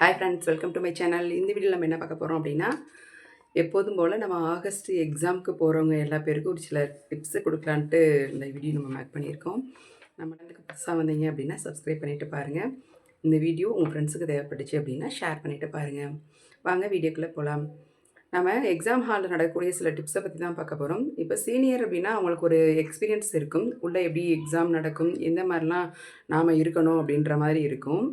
Hi friends welcome to my channel இந்த வீடியோவில் நம்ம என்ன பார்க்க போகிறோம் அப்படின்னா எப்போதும் போல் நம்ம ஆகஸ்ட் எக்ஸாமுக்கு போகிறவங்க எல்லா பேருக்கும் ஒரு சில டிப்ஸு கொடுக்கலான்ட்டு இந்த வீடியோ நம்ம மேக் பண்ணியிருக்கோம். நம்ம எனக்கு புதுசாக வந்தீங்க அப்படின்னா சப்ஸ்கிரைப் பண்ணிவிட்டு பாருங்கள் இந்த வீடியோ உங்கள் ஃப்ரெண்ட்ஸுக்கு தேவைப்பட்டுச்சு அப்படின்னா ஷேர் பண்ணிவிட்டு பாருங்கள் வாங்க வீடியோக்குள்ளே போகலாம் நம்ம எக்ஸாம் ஹாலில் நடக்கக்கூடிய சில டிப்ஸை பற்றி தான் பார்க்க போகிறோம் இப்போ சீனியர் அப்படின்னா அவங்களுக்கு ஒரு எக்ஸ்பீரியன்ஸ் இருக்கும். உள்ளே எப்படி எக்ஸாம் நடக்கும் எந்த மாதிரிலாம் நாம் இருக்கணும் அப்படின்ற மாதிரி இருக்கும்.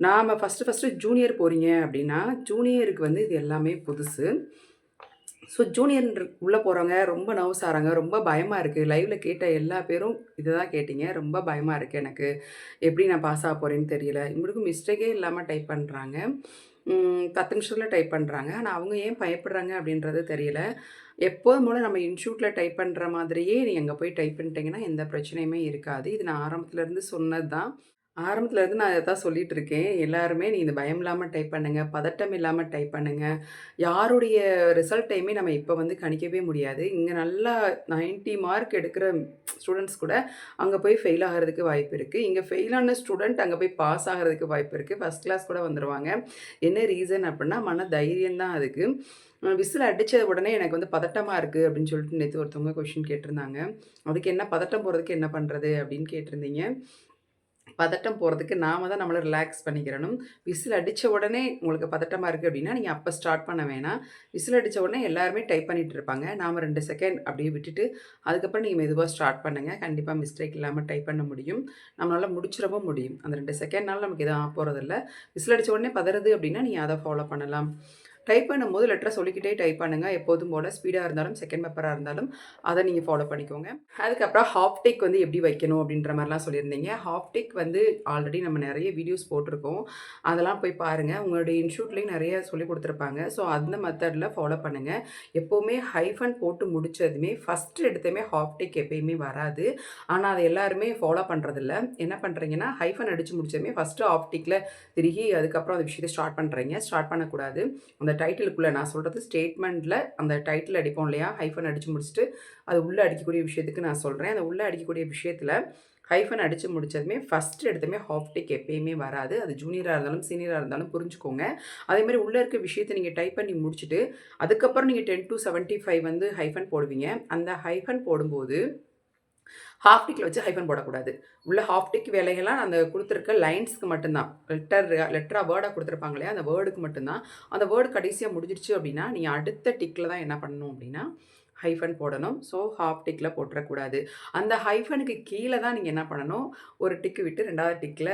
நாம் ஃபஸ்ட்டு ஃபஸ்ட்டு ஜூனியர் போகிறீங்க அப்படின்னா ஜூனியருக்கு வந்து இது எல்லாமே புதுசு. ஸோ ஜூனியர் உள்ளே போகிறவங்க ரொம்ப நர்வஸ் ஆகிறாங்க ரொம்ப பயமாக இருக்குது லைவில் கேட்ட எல்லா பேரும் இதை தான் கேட்டிங்க. ரொம்ப பயமாக இருக்குது எனக்கு. எப்படி நான் பாஸ் ஆக போகிறேன்னு தெரியல. இவங்களுக்கும் மிஸ்டேக்கே இல்லாமல் டைப் பண்ணுறாங்க பத்து நிமிஷத்தில் டைப் பண்ணுறாங்க ஆனால் அவங்க ஏன் பயப்படுறாங்க அப்படின்றது தெரியல. எப்போதும் போல் நம்ம இன்ஸ்டியூட்டில் டைப் பண்ணுற மாதிரியே நீங்கள் அங்கே போய் டைப் பண்ணிட்டீங்கன்னா எந்த பிரச்சனையுமே இருக்காது. இது நான் ஆரம்பத்துலேருந்து சொன்னது தான் ஆரம்பத்துல இருந்து நான் அதை தான் சொல்லிட்டு இருக்கேன். எல்லாருமே நீ இந்த பயம் இல்லாம டைப் பண்ணுங்க. பதட்டம் இல்லாம டைப் பண்ணுங்க. யாருடைய ரிசல்ட்டையுமே நம்ம இப்ப வந்து கணிக்கவே முடியாது. இங்க நல்லா 90 மார்க் எடுக்கிற ஸ்டூடண்ட்ஸ் கூட அங்க போய் ஃபெயில் ஆகுறதுக்கு வாய்ப்பு இருக்கு. இங்க ஃபெயில் ஆன ஸ்டூடண்ட் அங்க போய் பாஸ் ஆகுறதுக்கு வாய்ப்பு இருக்கு. ஃபர்ஸ்ட் கிளாஸ் கூட வந்துருவாங்க. என்ன ரீசன் அப்டின்னா, மன தைரியம் தான் அதுக்கு. அ விசில் அடிச்ச உடனே எனக்கு வந்து பதட்டமா இருக்கு அப்டின்னு சொல்லிட்டு நேத்து ஒருத்தவங்க கொஸ்டின் கேட்டிருந்தாங்க. அதுக்கு என்ன பதட்டம் போறதுக்கு என்ன பண்றது? அப்டின்னு கேட்டிருந்தீங்க. பதட்டம் போகிறதுக்கு நாம தான் நம்மளை ரிலாக்ஸ் பண்ணிக்கிறணும். விசில் அடித்த உடனே உங்களுக்கு பதட்டமாக இருக்குது அப்படின்னா நீங்கள் அப்போ ஸ்டார்ட் பண்ண வேணாம். விசில் அடித்த உடனே எல்லாருமே டைப் பண்ணிகிட்டு இருப்பாங்க. நாம் ரெண்டு செகண்ட் அப்படியே விட்டுட்டு, அதுக்கப்புறம் நீங்கள் மெதுவாக ஸ்டார்ட் பண்ணுங்கள் கண்டிப்பாக மிஸ்டேக் இல்லாமல் டைப் பண்ண முடியும். நம்மளால் முடிச்சிடவும் முடியும். அந்த ரெண்டு செகண்ட்னால நமக்கு எதுவும் போகிறதில்ல விசில் அடித்த உடனே பதறுது அப்படின்னா நீங்கள் அதை ஃபாலோ பண்ணலாம். டைப் பண்ணும்போது லெட்டரை சொல்லிக்கிட்டே டைப் பண்ணுங்க. எப்போதும் போல ஸ்பீடாக இருந்தாலும், செகண்ட் பேப்பராக இருந்தாலும் அதை நீங்கள் ஃபாலோ பண்ணிக்கோங்க. அதுக்கப்புறம் ஹாஃப் வந்து எப்படி வைக்கணும் அப்படின்ற மாதிரிலாம் சொல்லியிருந்தீங்க. ஹாஃப் டேக் வந்து ஆல்ரெடி நம்ம நிறைய வீடியோஸ் போட்டிருக்கோம். அதெல்லாம் போய் பாருங்கள் உங்களுடைய இன்ஸ்டியூட்லேயும் நிறைய சொல்லிக் கொடுத்துருப்பாங்க ஸோ அந்த மெத்தடில் ஃபாலோ பண்ணுங்கள் எப்போவுமே ஹைஃபன் போட்டு முடிச்சதுமே ஃபஸ்ட்டு எடுத்ததுமே ஹாஃப் டிக் எப்பயுமே வராது. ஆனால் அதை எல்லாருமே ஃபாலோ பண்ணுறதில்ல என்ன பண்ணுறீங்கன்னா ஹைஃபன் அடித்து முடிச்சதுமே ஃபஸ்ட்டு ஹாஃப் திருகி அதுக்கப்புறம் அந்த விஷயத்தை ஸ்டார்ட் பண்ணுறீங்க ஸ்டார்ட் பண்ணக்கூடாது. அந்த டைட்டிலுக்குள்ளே நான் சொல்கிறது ஸ்டேட்மெண்ட்டில் அந்த டைட்டில் அடிப்போம் இல்லையா? ஹைஃபன் அடித்து முடிச்சுட்டு, அது உள்ளே அடிக்கக்கூடிய விஷயத்துக்கு நான் சொல்கிறேன் அந்த உள்ளே அடிக்கக்கூடிய விஷயத்தில் ஹைஃபன் அடித்து முடிச்சதுமே ஃபர்ஸ்ட் எடுத்தமே ஹாஃப் டேக் எப்பயுமே வராது. அது ஜூனியராக இருந்தாலும், சீனியராக இருந்தாலும் புரிஞ்சுக்கோங்க. அதேமாதிரி உள்ளே இருக்க விஷயத்த நீங்கள் டைப் பண்ணி முடிச்சுட்டு, அதுக்கப்புறம் நீங்கள் டென் டு செவன்ட்டி ஃபைவ் வந்து ஹைஃபன் போடுவீங்க. அந்த ஹைஃபன் போடும்போது ஹாஃப் டிக்ல வச்சு ஹைஃபன் போடக்கூடாது. உள்ள ஹாஃப் டிக் வேலைகள்லாம் அந்த கொடுத்துருக்க லைன்ஸ்க்கு மட்டும்தான் லெட்டர் லெட்டராக வேர்டாக கொடுத்துருப்பாங்க இல்லையா? அந்த வேர்டுக்கு மட்டும் தான். அந்த வேர்டு கடைசியாக முடிஞ்சிடுச்சு அப்படின்னா நீங்கள் அடுத்த டிக்கில் தான் என்ன பண்ணணும் அப்படின்னா ஹைஃபன் போடணும். ஸோ ஹாஃப் டிக்கில் போட்டுறக்கூடாது அந்த ஹைஃபனுக்கு கீழே தான் நீங்கள் என்ன பண்ணணும், ஒரு டிக்கு விட்டு ரெண்டாவது டிக்கில்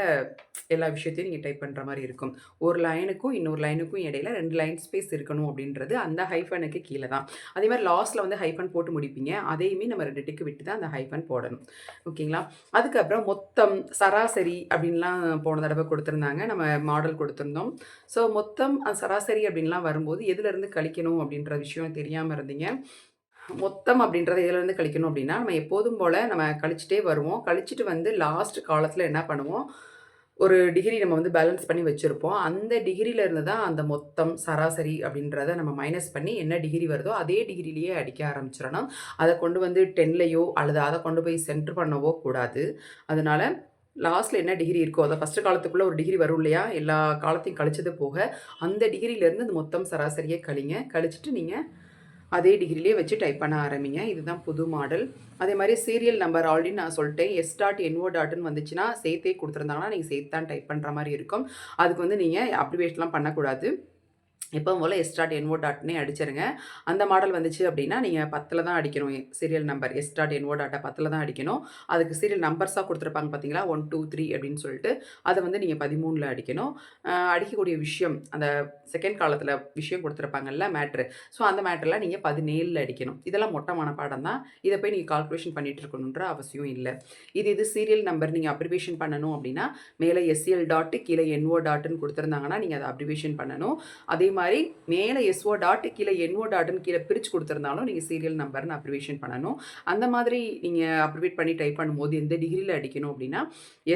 எல்லா விஷயத்தையும் நீங்கள் டைப் பண்ணுற மாதிரி இருக்கும். ஒரு லைனுக்கும் இன்னொரு லைனுக்கும் இடையில ரெண்டு லைன் ஸ்பேஸ் இருக்கணும் அப்படின்றது அந்த ஹைஃபனுக்கு கீழே தான். அதே மாதிரி லாஸ்ட்டில் வந்து ஹைஃபன் போட்டு முடிப்பீங்க. அதையுமே நம்ம ரெண்டு டிக்கு விட்டு தான் அந்த ஹைஃபன் போடணும். ஓகேங்களா? அதுக்கப்புறம் மொத்தம், சராசரி அப்படின்லாம் போன தடவை கொடுத்துருந்தாங்க நம்ம மாடல் கொடுத்துருந்தோம் ஸோ மொத்தம், சராசரி அப்படின்லாம் வரும்போது எதுலேருந்து கழிக்கணும் அப்படின்ற விஷயம் தெரியாமல் இருந்தீங்க. மொத்தம் அப்படின்றத இதிலேருந்து கழிக்கணும் அப்படின்னா நம்ம எப்போதும் போல் நம்ம கழிச்சிட்டே வருவோம். கழிச்சிட்டு வந்து லாஸ்ட் காலத்தில் என்ன பண்ணுவோம், ஒரு டிகிரி நம்ம வந்து பேலன்ஸ் பண்ணி வச்சுருப்போம் அந்த டிகிரியிலேருந்து தான் அந்த மொத்தம், சராசரி அப்படின்றத நம்ம மைனஸ் பண்ணி என்ன டிகிரி வருதோ, அதே டிகிரிலேயே அடிக்க ஆரம்பிச்சிடணும் அதை கொண்டு வந்து 10லயோ அல்லது அதை கொண்டு போய் சென்டர் பண்ணவோ கூடாது. அதனால் லாஸ்ட்டில் என்ன டிகிரி இருக்கோ, அதை ஃபஸ்ட்டு காலத்துக்குள்ளே ஒரு டிகிரி வரும் இல்லையா? எல்லா காலத்தையும் கழிச்சது போக, அந்த டிகிரியிலேருந்து அந்த மொத்தம் சராசரியே கழிங்க. கழிச்சிட்டு நீங்கள் அதே டிகிரிலே வச்சு டைப் பண்ண ஆரம்பிங்க. இதுதான் புது மாடல். அதே மாதிரி சீரியல் நம்பர் ஆல்ரெடி நான் சொல்லிட்டேன் எஸ் டாட் என்ஓ டாட்னு வந்துச்சுன்னா, சேர்த்தே கொடுத்துருந்தாங்கன்னா நீங்கள் சேர்த்து தான் டைப் பண்ணுற மாதிரி இருக்கும். அதுக்கு வந்து நீங்கள் அப்ளிகேஷன்லாம் பண்ணக்கூடாது. எப்பவும் போல் எஸ் டாட் என்ஓ டாட்னே அடிச்சிருங்க. அந்த மாடல் வந்துச்சு அப்படின்னா நீங்கள் பத்தில் தான் அடிக்கணும். Serial number S dot N O டாட்டை பத்தில் தான் அடிக்கணும். அதுக்கு சீரியல் நம்பர்ஸாக கொடுத்துருப்பாங்க பார்த்தீங்களா? ஒன் டூ த்ரீ அப்படின்னு சொல்லிட்டு, அதை வந்து நீங்கள் பதிமூணில் அடிக்கணும். அடிக்கக்கூடிய விஷயம், அந்த செகண்ட் காலத்தில் விஷயம் கொடுத்துருப்பாங்கல்ல மேட்ரு. ஸோ அந்த மேட்ரெலாம் நீங்கள் பதினேழில் அடிக்கணும். இதெல்லாம் மொட்டமான பாடம் தான். இதை போய் நீங்கள் கால்குலேஷன் பண்ணிகிட்டு இருக்கணுன்ற அவசியம் இல்லை இது இது சீரியல் நம்பர் நீங்கள் அப்ரிவேஷன் பண்ணணும் அப்படின்னா மேலே எஸ்எல் டாட் கீழே என்ஓ டாட்டுன்னு கொடுத்துருந்தாங்கன்னா நீங்கள் அதை அப்ரிவேஷன் பண்ணணும். அதே மாதிரி மேலே எஸ்ஓ டாட் கீழே என்ஓ டாட்னு கீழே பிரித்து கொடுத்துருந்தாலும் நீங்கள் சீரியல் நம்பர்னு அப்ரிவேஷன் பண்ணணும். அந்த மாதிரி நீங்கள் அப்ரிவேட் பண்ணி டைப் பண்ணும்போது எந்த டிகிரியில் அடிக்கணும் அப்படின்னா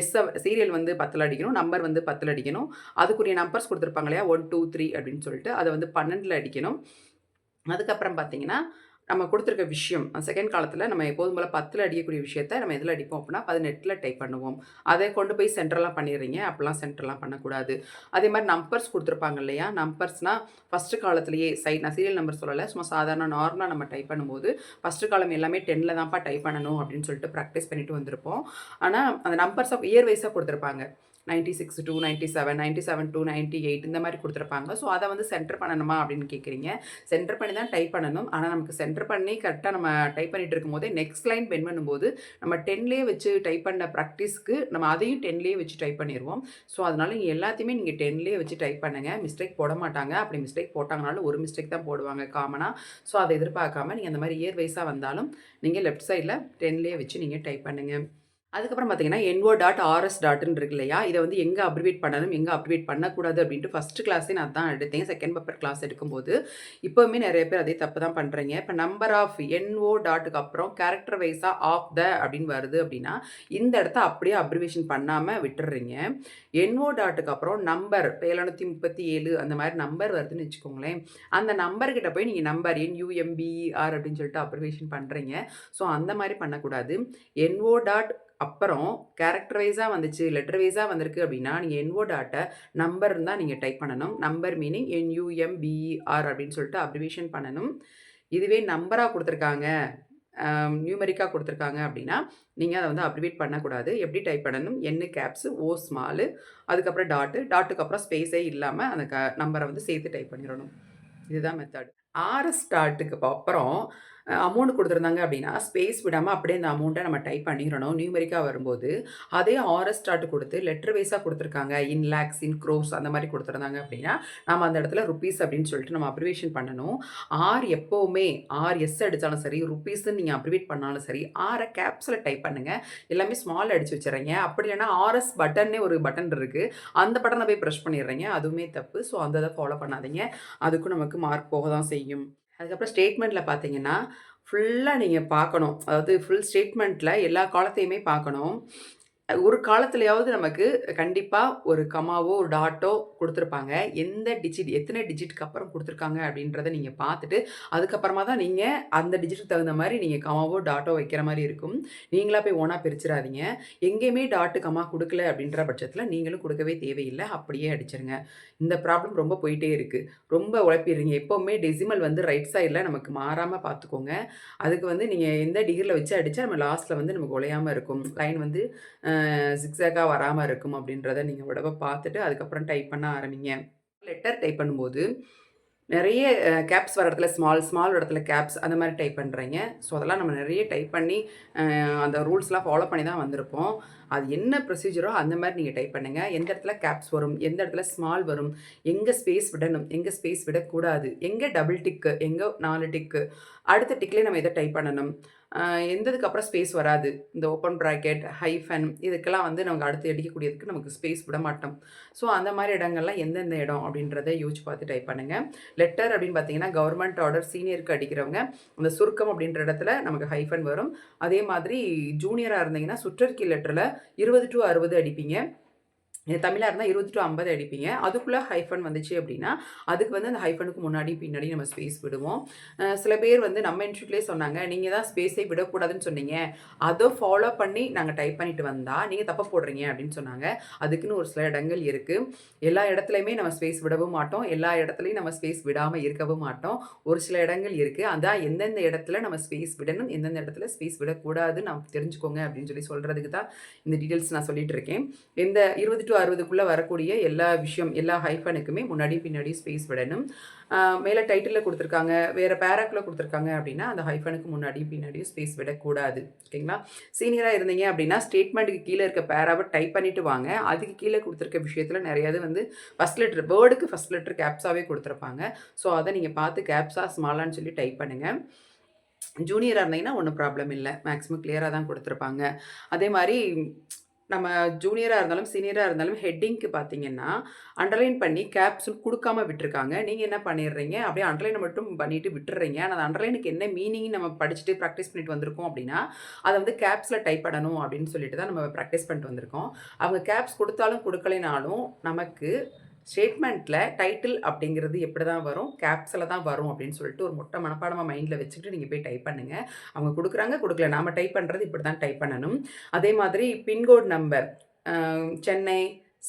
எஸ் சீரியல் வந்து 10ல அடிக்கணும். நம்பர் வந்து 10ல அடிக்கணும். அதுக்குரிய நம்பர்ஸ் கொடுத்துருப்பாங்க இல்லையா? ஒன் டூ த்ரீ அப்படின்னு சொல்லிட்டு, அதை வந்து 12ல அடிக்கணும். அதுக்கப்புறம் பார்த்தீங்கன்னா, நம்ம கொடுத்துருக்க விஷயம் செகண்ட் காலத்தில் நம்ம எப்போதும் போல் பத்தில் அடிக்கக்கூடிய விஷயத்த நம்ம எதில் அடிப்போம் அப்படின்னா பதினெட்டில் டைப் பண்ணுவோம். அதை கொண்டு போய் சென்டர்லாம் பண்ணிடுறீங்க அப்படிலாம் சென்டர்லாம் பண்ணக்கூடாது. அதே மாதிரி நம்பர்ஸ் கொடுத்துருப்பாங்க இல்லையா? நம்பர்ஸ்னால் ஃபஸ்ட்டு காலத்திலேயே சைட் நான் சீரியல் நம்பர் சொல்லலை சும்மா சாதாரண நார்மலாக நம்ம டைப் பண்ணும்போது ஃபஸ்ட்டு காலம் எல்லாமே டென்னில் தான்ப்பா டைப் பண்ணணும் அப்படின்னு சொல்லிட்டு ப்ராக்டிஸ் பண்ணிட்டு வந்திருப்போம். ஆனால் அந்த நம்பர்ஸ் ஆஃப் இயர் வைஸாக கொடுத்துருப்பாங்க. Ninety six to ninety seven ninety seven to ninety eight இந்த மாதிரி கொடுத்துருப்பாங்க. ஸோ அதை வந்து சென்டர் பண்ணணுமா அப்படின்னு கேட்குறீங்க. சென்டர் பண்ணி தான் டைப் பண்ணணும். ஆனால் நமக்கு சென்டர் பண்ணி கரெக்டாக நம்ம டைப் பண்ணிட்டு இருக்கும்போதே நெக்ஸ்ட் லைன் பென் பண்ணும்போது நம்ம டென்லேயே வச்சு டைப் பண்ண ப்ராக்டிஸ்க்கு நம்ம அதையும் டென்லேயே வச்சு டைப் பண்ணிடுவோம் ஸோ அதனால் நீங்கள் எல்லாத்தையுமே நீங்கள் டென்லேயே வச்சு டைப் பண்ணுங்கள் மிஸ்டேக் போட மாட்டாங்க. அப்படி மிஸ்டேக் போட்டாங்கனாலும் ஒரு மிஸ்டேக் தான் போடுவாங்க காமனாக ஸோ அதை எதிர்பார்க்காம நீங்கள் அந்த மாதிரி இயர் வைஸாக வந்தாலும் நீங்கள் லெஃப்ட் சைடில் டென்லேயே வச்சு நீங்கள் டைப் பண்ணுங்கள் அதுக்கப்புறம் பார்த்தீங்கன்னா என்ஓ டாட் ஆர்எஸ் டாட்னு இருக்கு இல்லையா? இதை வந்து எங்கே அப்ரிவேட் பண்ணணும் எங்கே அப்ரிவேட் பண்ணக்கூடாது அப்படின்ட்டு ஃபஸ்ட்டு கிளாஸே நான் தான் எடுத்தேன். செகண்ட் பேப்பர் கிளாஸ் எடுக்கும்போது இப்போவுமே நிறைய பேர் அதே தப்பு தான் பண்ணுறீங்க இப்போ நம்பர் ஆஃப் என்ஓ டாட்டுக்கு அப்புறம் கேரக்டர் வைஸாக ஆஃப் த அப்படின்னு வருது அப்படின்னா இந்த இடத்த அப்படியே அப்ரிவேஷன் பண்ணாமல் விட்டுடுறீங்க என்ஓ டாட்டுக்கு அப்புறம் நம்பர் இப்போ எழுநூற்றி முப்பத்தி ஏழு அந்த மாதிரி நம்பர் வருதுன்னு வச்சுக்கோங்களேன். அந்த நம்பர்கிட்ட போய் நீங்கள் நம்பர் என் யூஎம்பிஆர் அப்படின்னு சொல்லிட்டு அப்ரிவேஷன் பண்ணுறீங்க ஸோ அந்த மாதிரி பண்ணக்கூடாது. என்ஓ டாட் அப்புறம் கேரக்டர் வைஸாக வந்துச்சு லெட்டர் வைஸாக வந்திருக்கு அப்படின்னா நீங்கள் என்ஓ டாட்டை நம்பர் தான் நீங்கள் டைப் பண்ணணும். நம்பர் மீனிங் என்யூஎம்பிஇஆர் அப்படின்னு சொல்லிட்டு அப்ரிவேஷன் பண்ணணும். இதுவே நம்பராக கொடுத்துருக்காங்க நியூமெரிக்காக கொடுத்துருக்காங்க அப்படின்னா நீங்கள் அதை வந்து அப்ரிவேட் பண்ணக்கூடாது. எப்படி டைப் பண்ணணும்? என்னு கேப்ஸு ஓ ஸ்மாலு அதுக்கப்புறம் டாட்டு டாட்டுக்கு அப்புறம் ஸ்பேஸே இல்லாமல் அந்த க நம்பரை வந்து சேர்த்து டைப் பண்ணிடணும். இதுதான் மெத்தட் ஆர்எஸ் டாட்டுக்கு அப்புறம் அமௌண்ட் கொடுத்துருந்தாங்க அப்படின்னா ஸ்பேஸ் விடாமல் அப்படியே அந்த அமௌண்ட்டை நம்ம டைப் பண்ணிடணும் நியூமெரிக்காக வரும்போது அதே ஆர்எஸ் ஸ்டார்ட் கொடுத்து லெட்டர் வைஸாக கொடுத்துருக்காங்க. இன் லேக்ஸ் இன் க்ரோஸ் அந்த மாதிரி கொடுத்துருந்தாங்க அப்படின்னா நம்ம அந்த இடத்துல ருப்பீஸ் அப்படின்னு சொல்லிட்டு நம்ம அப்ரிவேஷன் பண்ணணும். ஆர் எப்போவுமே ஆர் எஸ் அடித்தாலும் சரி ருப்பீஸ்ன்னு நீங்கள் அப்ரிவேட் பண்ணாலும் சரி ஆரை கேப்ஸில் டைப் பண்ணுங்கள் எல்லாமே ஸ்மால் அடித்து வச்சுறீங்க அப்படி இல்லைன்னா ஆர்எஸ் பட்டன்னே ஒரு பட்டன் இருக்குது அந்த பட்டனை போய் ப்ரெஷ் பண்ணிடுறீங்க. அதுவுமே தப்பு. ஸோ அந்த இதை ஃபாலோ பண்ணாதீங்க. அதுக்கும் நமக்கு மார்க் போக தான் செய்யும். அதுக்கப்புறம் ஸ்டேட்மெண்ட்டில் பார்த்தீங்கன்னா ஃபுல்லாக நீங்கள் பார்க்கணும் அதாவது ஃபுல் ஸ்டேட்மெண்ட்டில் எல்லா காலத்தையுமே பார்க்கணும் ஒரு காலத்துலையாவது நமக்கு கண்டிப்பாக ஒரு கமாவோ ஒரு டாட்டோ கொடுத்துருப்பாங்க. எந்த டிஜிட் எத்தனை டிஜிட்க்கு அப்புறம் கொடுத்துருக்காங்க அப்படின்றத நீங்கள் பார்த்துட்டு அதுக்கப்புறமா தான் நீங்கள் அந்த டிஜிட்டுக்கு தகுந்த மாதிரி நீங்கள் கமாவோ டாட்டோ வைக்கிற மாதிரி இருக்கும். நீங்களாக போய் ஓனாக பிரிச்சிடாதீங்க. எங்கேயுமே டாட்டு கமா கொடுக்கல அப்படின்ற பட்சத்தில் நீங்களும் கொடுக்கவே தேவையில்லை. அப்படியே அடிச்சிருங்க. இந்த ப்ராப்ளம் ரொம்ப போயிட்டே இருக்குது ரொம்ப உழைப்பிடுறீங்க. எப்போவுமே டெசிமல் வந்து ரைட் சைடில் நமக்கு மாறாமல் பார்த்துக்கோங்க அதுக்கு வந்து நீங்கள் எந்த டிகிரியில் வச்சு அடித்தா நம்ம லாஸ்ட்டில் வந்து நமக்கு உழையாமல் இருக்கும். லைன் வந்து சிக்ஸாக்காக வராமல் இருக்கும் அப்படின்றத நீங்கள் உடம்ப பார்த்துட்டு அதுக்கப்புறம் டைப் பண்ண ஆரம்பிங்க. லெட்டர் டைப் பண்ணும்போது நிறைய கேப்ஸ் வர இடத்துல ஸ்மால் ஸ்மால் இடத்துல கேப்ஸ் அந்த மாதிரி டைப் பண்ணுறீங்க ஸோ அதெல்லாம் நம்ம நிறைய டைப் பண்ணி அந்த ரூல்ஸ்லாம் ஃபாலோ பண்ணி தான் வந்திருப்போம். அது என்ன ப்ரொசீஜரோ அந்த மாதிரி நீங்கள் டைப் பண்ணுங்கள் எந்த இடத்துல கேப்ஸ் வரும் எந்த இடத்துல ஸ்மால் வரும் எங்கே ஸ்பேஸ் விடணும் எங்கே ஸ்பேஸ் விடக்கூடாது எங்கே டபுள் டிக்கு எங்கே நாலு டிக்கு அடுத்த டிக்லேயே நம்ம இதை டைப் பண்ணணும். எந்ததுக்கு அப்புறம் ஸ்பேஸ் வராது? இந்த ஓப்பன் ப்ராக்கெட் ஹைஃபன் இதுக்கெல்லாம் வந்து நமக்கு அடுத்து அடிக்கக்கூடியதுக்கு நமக்கு ஸ்பேஸ் விட மாட்டோம். ஸோ அந்த மாதிரி இடங்கள்லாம் எந்தெந்த இடம் அப்படின்றத யோசிச்சு பார்த்து டைப் பண்ணுங்கள் லெட்டர் அப்படின்னு பார்த்தீங்கன்னா கவர்மெண்ட் ஆர்டர் சீனியருக்கு அடிக்கிறவங்க அந்த சுருக்கம் அப்படின்ற இடத்துல நமக்கு ஹைஃபன் வரும். அதே மாதிரி ஜூனியராக இருந்தீங்கன்னா சுற்றறிக்கை லெட்டரில் இருபது டு அறுபது அடிப்பீங்க. தமிழாக இருந்தால் இருபது டு ஐம்பது அடிப்பீங்க. அதுக்குள்ளே ஹைஃபன் வந்துச்சு அப்படின்னா அதுக்கு வந்து அந்த ஹைஃபனுக்கு முன்னாடி பின்னாடி நம்ம ஸ்பேஸ் விடுவோம். சில பேர் வந்து நம்ம இன்ஸ்டியூட்லேயே சொன்னாங்க நீங்கள் தான் ஸ்பேஸை விடக்கூடாதுன்னு சொன்னீங்க. அதை ஃபாலோ பண்ணி நாங்கள் டைப் பண்ணிட்டு வந்தால் நீங்கள் தப்பை போடுறீங்க அப்படின்னு சொன்னாங்க. அதுக்குன்னு ஒரு சில இடங்கள் இருக்குது எல்லா இடத்துலையுமே நம்ம ஸ்பேஸ் விடவும் மாட்டோம். எல்லா இடத்துலையும் நம்ம ஸ்பேஸ் விடாமல் இருக்கவும் மாட்டோம். ஒரு சில இடங்கள் இருக்குது அதான் எந்தெந்த இடத்துல நம்ம ஸ்பேஸ் விடணும் எந்தெந்த இடத்துல ஸ்பேஸ் விடக்கூடாதுன்னு நம்ம தெரிஞ்சுக்கோங்க அப்படின்னு சொல்லி சொல்கிறதுக்கு தான் இந்த டீட்டெயில்ஸ் நான் சொல்லிட்டு இருக்கேன். இந்த இருபது டு அறுபதுக்குள்ளே வரக்கூடிய எல்லா விஷயம் எல்லா ஹைஃபனுக்குமே முன்னாடி பின்னாடி ஸ்பேஸ் விடணும். மேலே டைட்டிலில் கொடுத்துருக்காங்க வேறு பேராக்கில் கொடுத்துருக்காங்க அப்படின்னா அந்த ஹைஃபனுக்கு முன்னாடி பின்னாடி ஸ்பேஸ் விடக்கூடாது. ஓகேங்களா? சீனியராக இருந்தீங்க அப்படின்னா ஸ்டேட்மெண்ட்டுக்கு கீழே இருக்க பேராவை டைப் பண்ணிவிட்டு வாங்க. அதுக்கு கீழே கொடுத்துருக்க விஷயத்தில் நிறையாது வந்து ஃபஸ்ட் லெட்டர் வேர்டுக்கு ஃபஸ்ட் லெட்டர் கேப்ஸாகவே கொடுத்துருப்பாங்க. ஸோ அதை நீங்கள் பார்த்து கேப்ஸாக ஸ்மாலான்னு சொல்லி டைப் பண்ணுங்கள் ஜூனியராக இருந்தீங்கன்னா ஒன்றும் ப்ராப்ளம் இல்லை. மேக்ஸிமம் கிளியராக தான் கொடுத்துருப்பாங்க. அதே மாதிரி நம்ம ஜூனியராக இருந்தாலும் சீனியராக இருந்தாலும் ஹெட்டிங்க்கு பார்த்தீங்கன்னா அண்டர்லைன் பண்ணி கேப்சூல் கொடுக்காம விட்டுருக்காங்க. நீங்கள் என்ன பண்ணிடுறீங்க? அப்படியே அண்டர்லைன் மட்டும் பண்ணிட்டு விட்டுறீங்க. ஆனால் அந்த அண்டர்லைனுக்கு என்ன மீனிங் நம்ம படிச்சுட்டு ப்ராக்டிஸ் பண்ணிட்டு வந்திருக்கோம் அப்படின்னா அதை வந்து கேப்ஸில் டைப் பண்ணணும் அப்படின்னு சொல்லிட்டு தான் நம்ம ப்ராக்டிஸ் பண்ணிட்டு வந்திருக்கோம். அவங்க கேப்ஸ் கொடுத்தாலும் கொடுக்கலைனாலும் நமக்கு ஸ்டேட்மெண்ட்டில் டைட்டில் அப்படிங்கிறது எப்படி தான் வரும்? கேப்ஸில் தான் வரும் அப்படின்னு சொல்லிட்டு ஒரு மொட்டை மனப்பாடமாக மைண்டில் வச்சுக்கிட்டு நீங்கள் போய் டைப் பண்ணுங்கள் அவங்க கொடுக்குறாங்க கொடுக்கல. நாம் டைப் பண்ணுறது இப்படி தான் டைப் பண்ணணும். அதே மாதிரி pincode number Chennai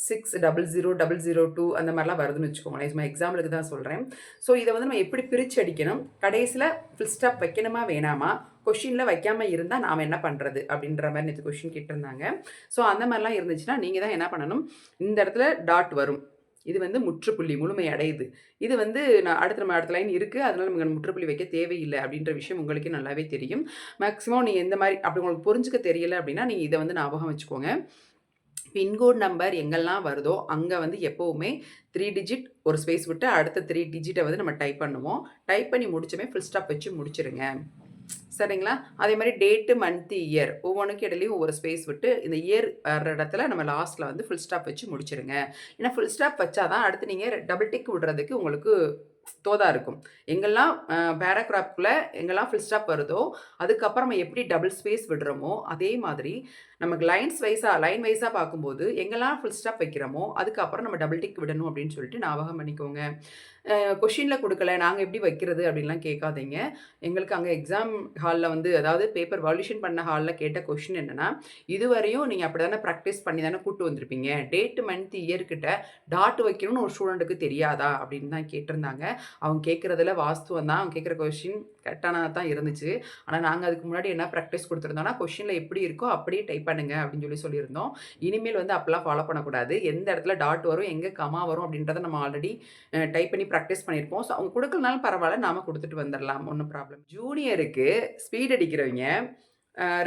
six double zero double zero two அந்த மாதிரிலாம் வருதுன்னு வச்சுக்கோங்களேன். சும்மா எக்ஸாம்பிளுக்கு தான் சொல்கிறேன் ஸோ இதை வந்து நம்ம எப்படி பிரித்து அடிக்கணும்? கடைசியில் ஃபுல் ஸ்டாப் வைக்கணுமா வேணாமா? கொஷினில் வைக்காமல் இருந்தால் நாம் என்ன பண்ணுறது அப்படின்ற மாதிரி நேற்று கொஷின் கேட்டிருந்தாங்க. ஸோ அந்த மாதிரிலாம் இருந்துச்சுன்னா நீங்கள் தான் என்ன பண்ணணும்? இந்த இடத்துல டாட் வரும். இது வந்து முற்றுப்புள்ளி முழுமை அடையுது. இது வந்து நான் அடுத்த நம்ம அடுத்த லைன் இருக்குது அதனால் நமக்கு முற்றுப்புள்ளி வைக்க தேவையில்லை அப்படின்ற விஷயம் உங்களுக்கு நல்லாவே தெரியும். மேக்ஸிமம் நீங்கள் எந்த மாதிரி அப்படி உங்களுக்கு புரிஞ்சுக்க தெரியல அப்படின்னா நீங்கள் இதை வந்து ஞாபகம் வச்சுக்கோங்க. பின்கோட் நம்பர் எங்கெல்லாம் வருதோ அங்கே வந்து எப்போவுமே த்ரீ டிஜிட் ஒரு ஸ்பேஸ் விட்டு அடுத்த த்ரீ டிஜிட்டை வந்து நம்ம டைப் பண்ணுவோம். டைப் பண்ணி முடிச்சோமே ஃபுல் ஸ்டாப் வச்சு முடிச்சிருங்க. சரிங்களா? அதே மாதிரி டேட்டு மந்த்து இயர் ஒவ்வொன்றுக்கு இடையிலையும் ஒவ்வொரு ஸ்பேஸ் விட்டு இந்த இயர் வர்ற இடத்துல நம்ம லாஸ்ட்டில் வந்து ஃபுல் ஸ்டாப் வச்சு முடிச்சிருங்க. ஏன்னா ஃபுல் ஸ்டாப் வச்சாதான் அடுத்து நீங்கள் டபுள் டிக் விடுறதுக்கு உங்களுக்கு தோதாக இருக்கும். எங்கெல்லாம் பேராகிராஃப்குள்ளே எங்கெல்லாம் ஃபுல் ஸ்டாப் வருதோ அதுக்கப்புறம் நம்ம எப்படி டபுள் ஸ்பேஸ் விடுறோமோ அதே மாதிரி நமக்கு லைன்ஸ் வைஸாக லைன் வைஸாக பார்க்கும்போது எங்கெல்லாம் ஃபுல் ஸ்டாப் வைக்கிறோமோ அதுக்கப்புறம் நம்ம டபுள் டிக் விடணும் அப்படின்னு சொல்லிட்டு ஞாபகம் பண்ணிக்கோங்க. கொஷினில் கொடுக்கல. நாங்கள் எப்படி வைக்கிறது அப்படின்லாம் கேட்காதீங்க. எங்களுக்கு அங்கே எக்ஸாம் ஹாலில் வந்து அதாவது பேப்பர் வால்யூஷன் பண்ண ஹாலில் கேட்ட கொஷின் என்னென்னா இதுவரையும் நீங்கள் அப்படி தானே ப்ராக்டிஸ் பண்ணி தானே கூட்டு வந்திருப்பீங்க? டேட்டு மந்த் இயர்கிட்ட டாட் வைக்கணும்னு ஒரு ஸ்டூடெண்ட்டுக்கு தெரியாதா? அப்படின்னு தான் கேட்டிருந்தாங்க. அவங்க கேட்குறதுல வாஸ்துவம் தான். அவங்க கேட்குற கொஷின் கரெக்டானதாக தான் இருந்துச்சு. ஆனால் நாங்கள் அதுக்கு முன்னாடி என்ன ப்ராக்டிஸ் கொடுத்துருந்தோம்னா கொஷினில் எப்படி இருக்கோ அப்படியே டைப் பண்ணுங்க அப்படின்னு சொல்லி சொல்லியிருந்தோம். இனிமேல் வந்து அப்போல்லாம் ஃபாலோ பண்ணக்கூடாது. எந்த இடத்துல டாட் வரும் எங்கே கமா வரும் அப்படின்றத நம்ம ஆல்ரெடி டைப் பண்ணி ப்ராக்டிஸ் பண்ணியிருப்போம். ஸோ அவங்க கொடுக்கலனாலும் பரவாயில்ல நாம் கொடுத்துட்டு வந்துடலாம். ஒன்றும் ப்ராப்ளம் ஜூனியருக்கு ஸ்பீட் அடிக்கிறவங்க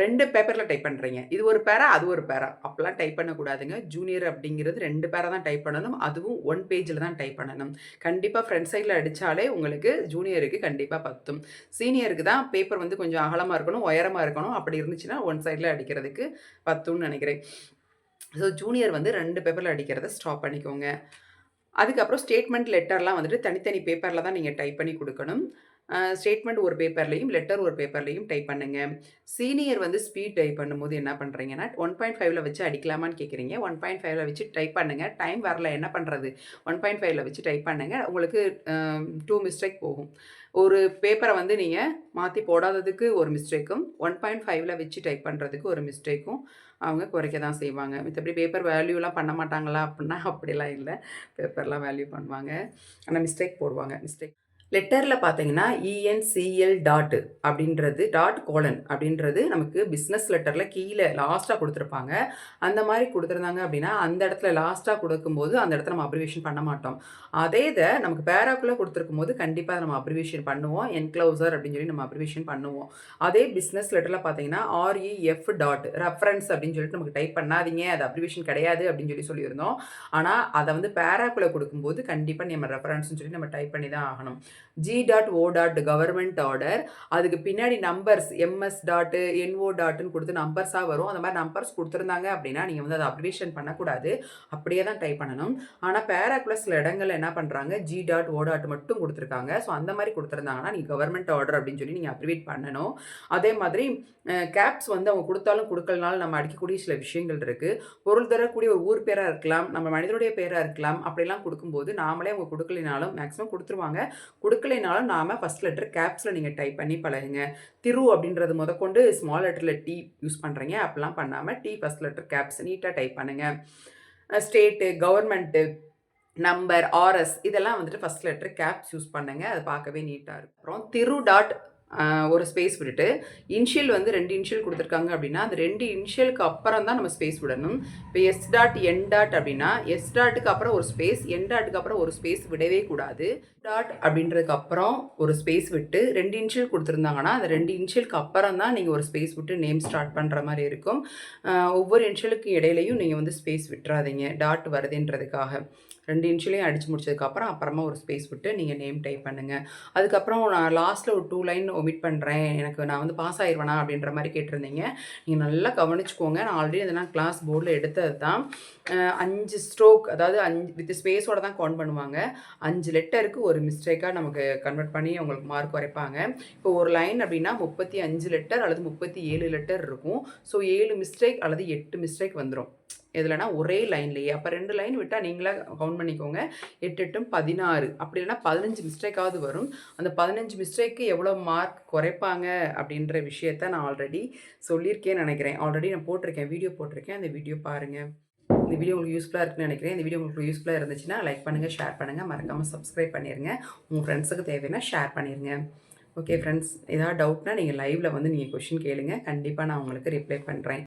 ரெண்டு பேப்பரில் டைப் பண்ணுறீங்க இது ஒரு பேரா அது ஒரு பேரா? அப்போல்லாம் டைப் பண்ணக்கூடாதுங்க. ஜூனியர் அப்படிங்கிறது ரெண்டு பேரை தான் டைப் பண்ணணும். அதுவும் ஒன் பேஜில் தான் டைப் பண்ணணும். கண்டிப்பாக ஃப்ரண்ட் சைடில் அடித்தாலே உங்களுக்கு ஜூனியருக்கு கண்டிப்பாக பத்தும். சீனியருக்கு தான் பேப்பர் வந்து கொஞ்சம் அகலமாக இருக்கணும் உயரமாக இருக்கணும். அப்படி இருந்துச்சுன்னா ஒன் சைடில் அடிக்கிறதுக்கு பத்தும்னு நினைக்கிறேன். ஸோ ஜூனியர் வந்து ரெண்டு பேப்பரில் அடிக்கிறத ஸ்டாப் பண்ணிக்கோங்க. அதுக்கப்புறம் ஸ்டேட்மெண்ட் லெட்டர்லாம் வந்துட்டு தனித்தனி பேப்பரில் தான் நீங்கள் டைப் பண்ணி கொடுக்கணும். ஸ்டேட்மெண்ட் ஒரு பேப்பர்லேயும் லெட்டர் ஒரு பேப்பர்லேயும் டைப் பண்ணுங்கள் சீனியர் வந்து ஸ்பீட் டைப் பண்ணும்போது என்ன பண்ணுறீங்கன்னா ஒன் பாயிண்ட் ஃபைவ்ல வச்சு அடிக்கலாமான்னு கேட்குறீங்க ஒன் பாயிண்ட் ஃபைவ்ல வச்சு டைப் பண்ணுங்கள் டைம் வரல என்ன பண்ணுறது ஒன் பாயிண்ட் ஃபைவ்ல வச்சு டைப் பண்ணுங்கள் உங்களுக்கு டூ மிஸ்டேக் போகும். ஒரு பேப்பரை வந்து நீங்கள் மாற்றி போடாததுக்கு ஒரு மிஸ்டேக்கும் ஒன் பாயிண்ட் ஃபைவ்ல வச்சு டைப் பண்ணுறதுக்கு ஒரு மிஸ்டேக்கும் அவங்க குறைக்க தான் செய்வாங்க. மித்தபடி பேப்பர் வேல்யூலாம் பண்ண மாட்டாங்களா அப்படின்னா அப்படிலாம் இல்லை. பேப்பர்லாம் வேல்யூ பண்ணுவாங்க. ஆனால் மிஸ்டேக் போடுவாங்க. மிஸ்டேக் லெட்டரில் பார்த்தீங்கன்னா E N C L dot அப்படின்றது டாட் கோலன் அப்படின்றது நமக்கு பிஸ்னஸ் லெட்டரில் கீழே லாஸ்ட்டாக கொடுத்துருப்பாங்க. அந்த மாதிரி கொடுத்துருந்தாங்க அப்படின்னா அந்த இடத்துல லாஸ்ட்டாக கொடுக்கும்போது அந்த இடத்துல நம்ம அப்ரிவேஷன் பண்ண மாட்டோம். அதே இதை நமக்கு பேராக்குள்ளே கொடுத்துருக்கும் போது கண்டிப்பாக நம்ம அப்ரிவேஷன் பண்ணுவோம். என்க்ளோசர் அப்படின்னு சொல்லி நம்ம அப்ரிவேஷன் பண்ணுவோம். அதே பிஸ்னஸ் லெட்டரில் பார்த்தீங்கன்னா ஆர்இஎஃப் டாட் ரெஃபரன்ஸ் அப்படின்னு சொல்லிட்டு நமக்கு டைப் பண்ணாதீங்க. அது அப்ரிவேஷன் கிடையாது அப்படின்னு சொல்லி சொல்லியிருந்தோம். ஆனால் அதை வந்து பேராக்குள்ளே கொடுக்கும்போது கண்டிப்பாக நம்ம ரெஃபரன்ஸ்னு சொல்லி நம்ம டைப் பண்ணி தான் ஆகணும். G dot O dot government order அதுக்கு பின்னாடி numbers M S dot N O டாட்டுன்னு கொடுத்து நம்பர்ஸாக வரும். அந்த மாதிரி நம்பர்ஸ் கொடுத்துருந்தாங்க அப்படின்னா நீங்கள் வந்து அதை அப்ரிவேஷன் பண்ணக்கூடாது. அப்படியே தான் டைப் பண்ணணும். ஆனால் பேராக்குள்ள சில இடங்களில் என்ன பண்ணுறாங்க ஜி டாட் ஓ டாட் மட்டும் கொடுத்துருக்காங்க. ஸோ அந்த மாதிரி கொடுத்துருந்தாங்கன்னா நீங்கள் கவர்மெண்ட் ஆர்டர் அப்படின்னு சொல்லி நீங்கள் அப்ரிவேட் பண்ணணும். அதே மாதிரி கேப்ஸ் வந்து அவங்க கொடுத்தாலும் கொடுக்கலனாலும் நம்ம அடிக்கக்கூடிய சில விஷயங்கள் இருக்குது பொருள் தரக்கூடிய ஒரு ஊர் பேராக இருக்கலாம். நம்ம மனிதனுடைய பேராக இருக்கலாம். அப்படிலாம் கொடுக்கும்போது நாமளே அவங்க கொடுக்கலினாலும் மேக்ஸிமம் கொடுத்துருவாங்க. கொடுக்கலைனாலும் நாம் ஃபஸ்ட் லெட்டர் கேப்ஸில் நீங்கள் டைப் பண்ணி பழகுங்க. திரு அப்படின்றது முதற்கொண்டு ஸ்மால் லெட்டரில் டி யூஸ் பண்ணுறீங்க அப்படிலாம் பண்ணாமல் டி ஃபஸ்ட் லெட்டர் கேப்ஸ் நீட்டாக டைப் பண்ணுங்கள் state government number R S இதெல்லாம் வந்துட்டு ஃபஸ்ட் லெட்டர் கேப்ஸ் யூஸ் பண்ணுங்கள் அது பார்க்கவே நீட்டாக இருக்கும். அப்புறம் திரு டாட் ஒரு ஸ்பேஸ் விட்டுட்டு இன்ஷியல் வந்து ரெண்டு இன்ஷியல் கொடுத்துருக்காங்க அப்படின்னா அந்த ரெண்டு இன்ஷியலுக்கு அப்புறம் தான் நம்ம ஸ்பேஸ் விடணும். இப்போ எஸ் டாட் என் டாட் அப்படின்னா எஸ் டாட்டுக்கு அப்புறம் ஒரு ஸ்பேஸ் என் டாட்டுக்கு அப்புறம் ஒரு ஸ்பேஸ் விடவே கூடாது. டாட் அப்படின்றதுக்கு அப்புறம் ஒரு ஸ்பேஸ் விட்டு ரெண்டு இன்ஷியல் கொடுத்துருந்தாங்கன்னா அந்த ரெண்டு இன்ஷியலுக்கு அப்புறம் தான் நீங்கள் ஒரு ஸ்பேஸ் விட்டு நேம் ஸ்டார்ட் பண்ணுற மாதிரி இருக்கும். ஒவ்வொரு இன்ஷியலுக்கு இடையிலையும் நீங்கள் வந்து ஸ்பேஸ் விட்டுறாதீங்க. டாட் வருதுன்றதுக்காக. ரெண்டு இன்ஷியலையும் அடித்து முடிச்சதுக்கப்புறம் அப்புறமா ஒரு ஸ்பேஸ் விட்டு நீங்கள் நேம் டைப் பண்ணுங்கள் அதுக்கப்புறம் நான் லாஸ்ட்டில் ஒரு டூ லைன் ஒமிட் பண்ணுறேன் எனக்கு நான் வந்து பாஸ் ஆயிடுவேனா அப்படின்ற மாதிரி கேட்டிருந்தீங்க. நீங்கள் நல்லா கவனிச்சுக்கோங்க. நான் ஆல்ரெடி இதெல்லாம் கிளாஸ் போர்டில் எடுத்தது தான். அஞ்சு ஸ்ட்ரோக் அதாவது அஞ்சு வித் ஸ்பேஸோட தான் கவுண்ட் பண்ணுவாங்க. அஞ்சு லெட்டருக்கு ஒரு மிஸ்டேக்காக நமக்கு கன்வெர்ட் பண்ணி அவங்களுக்கு மார்க் குறைப்பாங்க. இப்போ ஒரு லைன் அப்படின்னா முப்பத்தி அஞ்சு லெட்டர் அல்லது முப்பத்தி ஏழு லெட்டர் இருக்கும். ஸோ ஏழு மிஸ்டேக் அல்லது எட்டு மிஸ்டேக் வந்துடும் எதுலனா ஒரே லைன்லேயே அப்போ ரெண்டு லைன் விட்டால் நீங்களே கவுண்ட் பண்ணிக்கோங்க. எட்டு எட்டும் பதினாறு. அப்படி இல்லைன்னா பதினஞ்சு மிஸ்டேக்காவது வரும். அந்த பதினஞ்சு மிஸ்டேக்கு எவ்வளோ மார்க் குறைப்பாங்க அப்படின்ற விஷயத்த நான் ஆல்ரெடி சொல்லியிருக்கேன்னு நினைக்கிறேன். ஆல்ரெடி நான் போட்டிருக்கேன். வீடியோ போட்டிருக்கேன். அந்த வீடியோ பாருங்கள் இந்த வீடியோ உங்களுக்கு யூஸ்ஃபுல்லாக இருக்குன்னு நினைக்கிறேன். இந்த வீடியோ உங்களுக்கு யூஸ்ஃபுல்லாக இருந்துச்சுன்னா லைக் பண்ணுங்கள் ஷேர் பண்ணுங்கள் மறக்காமல் சப்ஸ்கிரைப் பண்ணிடுங்க உங்கள் ஃப்ரெண்ட்ஸுக்கு தேவைன்னா ஷேர் பண்ணிடுங்க ஓகே ஃப்ரெண்ட்ஸ் ஏதாவது டவுட்னா நீங்கள் லைவில் வந்து நீங்கள் கொஷின் கேளுங்க. கண்டிப்பாக நான் உங்களுக்கு ரிப்ளை பண்ணுறேன்